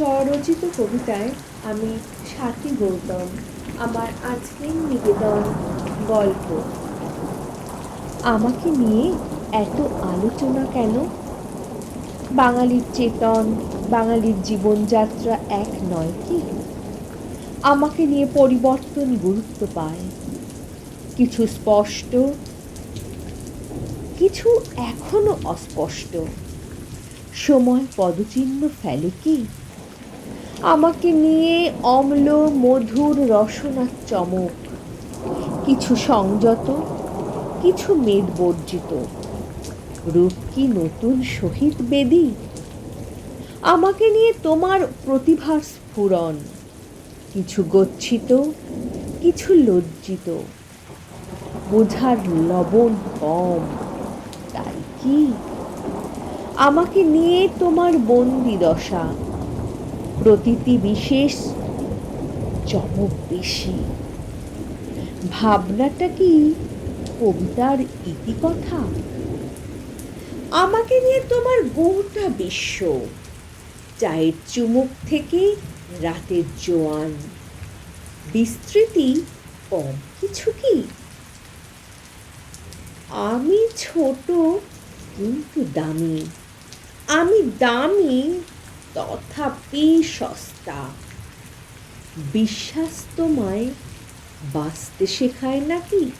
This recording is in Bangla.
স্বরচিত কবিতায় আমি সাথী গৌতম, আমার আজকের নিবেদন গল্প। আমাকে নিয়ে এত আলোচনা কেন? বাঙালির চেতন, বাঙালির জীবনযাত্রা এক নয় কি? আমাকে নিয়ে পরিবর্তন গুরুত্ব পায়। কিছু স্পষ্ট, কিছু এখনও অস্পষ্ট। সময় পদচিহ্ন ফেলে কি? আমাকে নিয়ে অম্ল, মধুর রসনার চমক। কিছু সংযত, কিছু মেদবর্জিত রূপ কি নতুন শহীদ বেদী? আমাকে নিয়ে তোমার প্রতিভার স্ফুরণ। কিছু গচ্ছিত, কিছু লজ্জিত। বোঝার লবণ কম, তাই কি? আমাকে নিয়ে তোমার বন্দি দশা। প্রতীতি বিশেষ চমক বেশি। ভাবনাটা কি কবিতার ইতিকথা আমাকে নিয়ে তোমার গোটা বিশ্ব, চায়ের চুমুক থেকে রাতের জোয়ান। বিস্তৃতি কম কিছু কি? আমি ছোট কিন্তু দামি। আমি দামি তথাপি সস্তা। বিশ্বাস তোমায় বাঁচতে শেখায় নাকি?